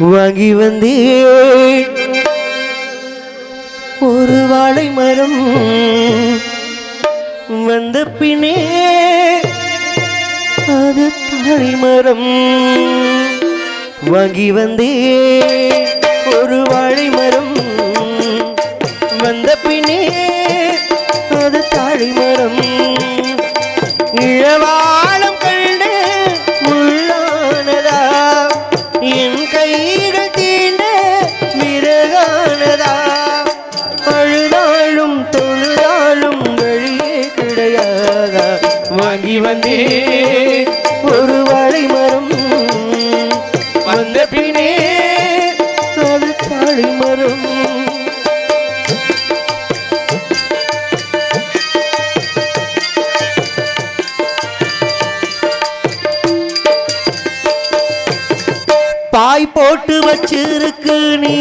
வாங்கி வந்தேன். ஒரு வாழை மரம் வந்த பின்னே அது தாழை மரம் வாங்கி வந்தேன். ஒரு வாழை மரம் வந்த பின்னே அது தாழை மரம். இழவா தாங்கி வந்தே ஒரு வாழை மரம் வந்த பின்னே அது தாழை மரம். பாய் போட்டு வச்சிருக்கு நீ.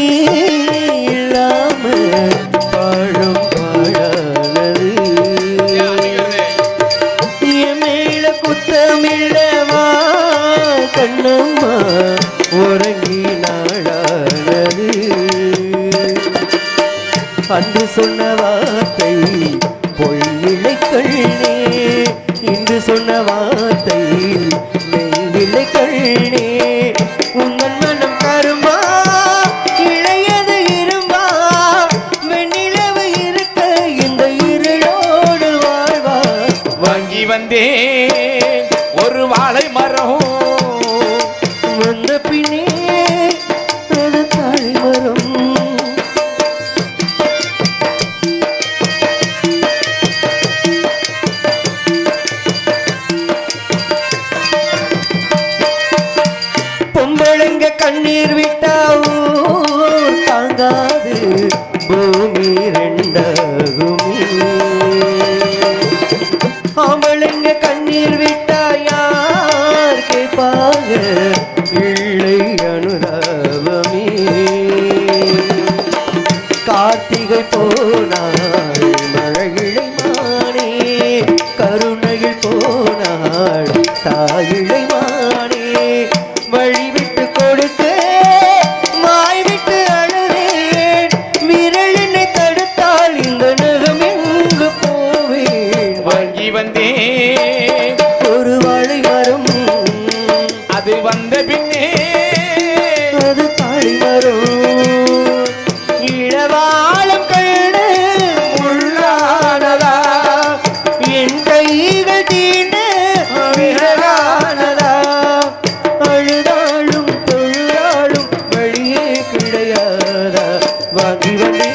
கண்ணம்மா உறங்கி நாளானது அன்று சொன்ன வார்த்தை பொய்யிலை கண்ணே. இன்று சொன்ன வார்த்தை மெய்விலை கண்ணே. உங்கள் மனம் கருமா இளையது இரும்பா. வெண்ணிலவு இருக்க இந்த இருளோடு வாழ்வா. வாங்கி வந்தேன் ஒரு வாழை மரம். பூமி ரெண்டாகுமே ஆம்பளைங்க கண்ணீர் விட்டா யார் கேட்பாங்க? இல்லை அனுதாபமே. கார்த்திகை போனாள் மழையிழை மானே. கருணையில் போனாள் தாயிழை வாங்கி வந்தேன் ஒரு வாழை மரம் அது வந்த பின்னே. அது தாழை மரம் இளவாழம் கண்ணு முள்ளானதா என் கைகள் தீண்ட விறகானதா அழுதாலும் தொழுதாலும் வழியே கிடையாதா? வாங்கி வந்தே.